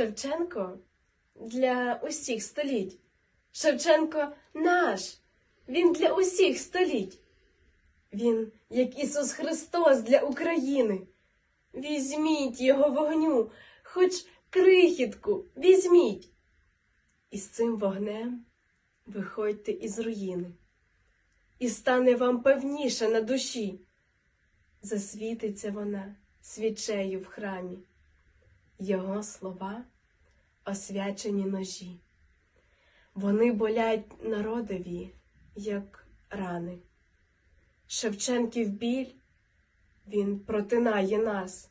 Шевченко для усіх століть. Шевченко наш. Він для усіх століть. Він, як Ісус Христос для України. Візьміть його вогню, хоч крихітку, візьміть. І з цим вогнем виходьте із руїни, і стане вам певніше на душі. Засвітиться вона свічею в храмі, його слова освячені ножі. Вони болять народові, як рани. Шевченків біль він протинає нас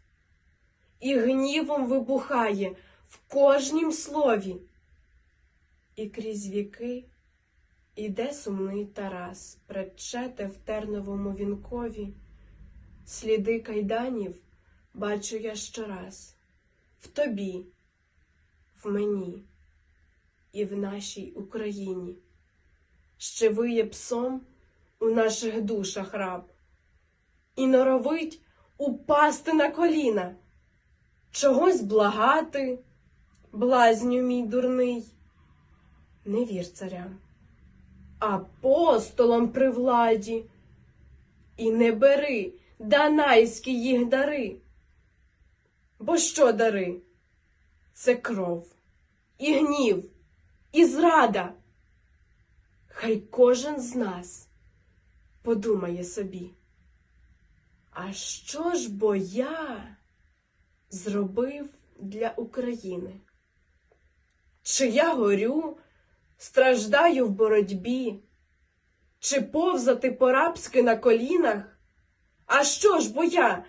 і гнівом вибухає в кожнім слові. І крізь віки іде сумний Тарас, пречете в терновому вінкові. Сліди кайданів бачу я щораз в тобі, в мені і в нашій Україні. Ще виє псом у наших душах раб і норовить упасти на коліна, чогось благати, блазню мій дурний. Не вір царям, апостолам при владі, і не бери данайські їх дари. Бо що дари? Це кров, і гнів, і зрада. Хай кожен з нас подумає собі. А що ж бо я зробив для України? Чи я горю, страждаю в боротьбі, чи повзати по-рабськи на колінах? А що ж бо я,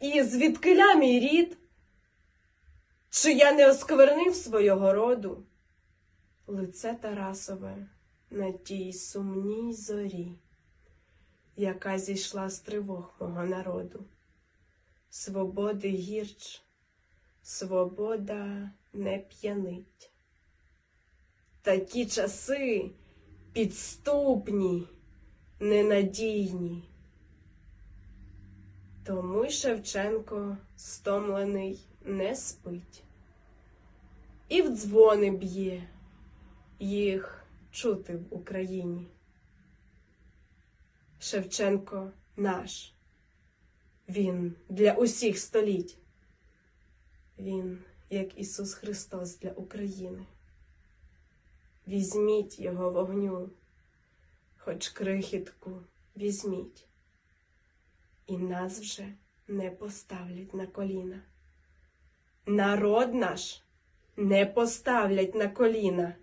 і звідкиля мій рід? Чи я не осквернив свого роду? Лице Тарасове на тій сумній зорі, яка зійшла з тривог мого народу. Свободи гірч, свобода не п'янить. Такі часи підступні, ненадійні. Тому Шевченко, стомлений, не спить. І в дзвони б'є, їх чути в Україні. Шевченко наш, він для усіх століть. Він, як Ісус Христос для України. Візьміть його вогню, хоч крихітку візьміть і нас вже не поставлять на коліна. Народ наш не поставлять на коліна.